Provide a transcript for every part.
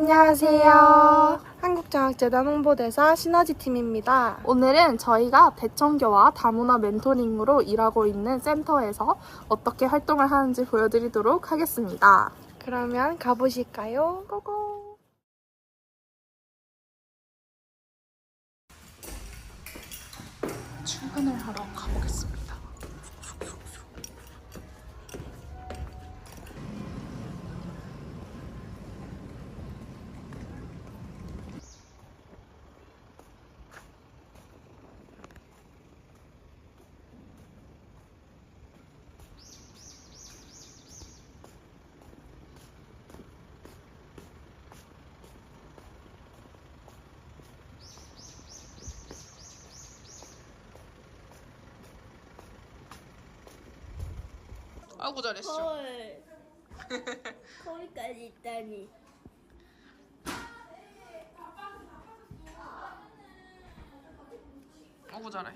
안녕하세요. 한국장학재단 홍보대사 시너지 팀입니다. 오늘은 저희가 대청교와 다문화 멘토링으로 일하고 있는 센터에서 어떻게 활동을 하는지 보여드리도록 하겠습니다. 그러면 가보실까요? 고고! 출근을 하러 가보겠습니다. 아이고 잘했어. 헐. 거기까지 있다니. 오고 잘해.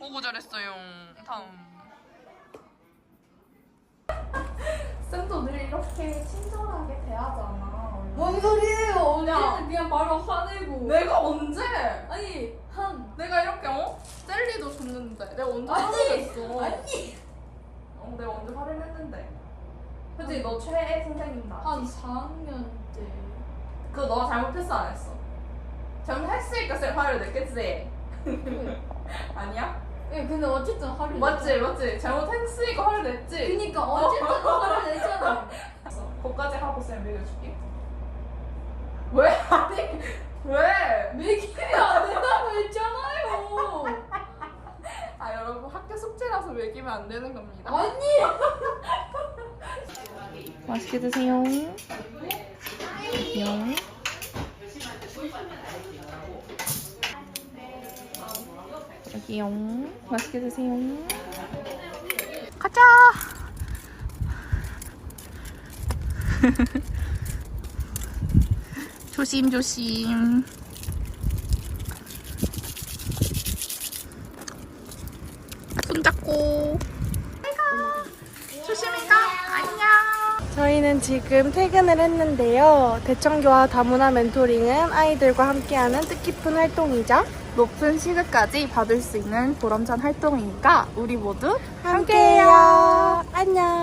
오고 잘했어요. 다음. 쌤도 늘 이렇게 친절하게 대하잖아. 뭔 소리예요? 그냥 바로 화내고. 내가 언제? 아니 한. 내가 이렇게 어? 젤리도 줬는데 내가 언제 아니. 화를 냈어? 아니 어, 내가 언제 화를 냈는데? 그치 너 최애 선생님 나. 한 4학년 때. 그거 너가 잘못했어 안 했어? 잘못했으니까 쌤 화를 냈겠지? 아니야? 예, 근데 어쨌든 화를 맞지 냈잖아. 맞지 잘못했으니까 화를 냈지? 그니까 어쨌든 화를 냈잖아. 거기까지 하고 쌤 매겨줄게. 왜? 아니 왜? 매기면 안 된다고 했잖아요. 아 여러분 학교 숙제라서 매기면 안 되는 겁니다. 아니. 맛있게 드세요. 영. 여기요. 맛있게 드세요. 가자. 조심 조심. 손잡고. 조심히 가. 안녕. 저희는 지금 퇴근을 했는데요. 대청교와 다문화 멘토링은 아이들과 함께하는 뜻깊은 활동이죠. 높은 시급까지 받을 수 있는 보람찬 활동이니까 우리 모두 함께해요. 안녕.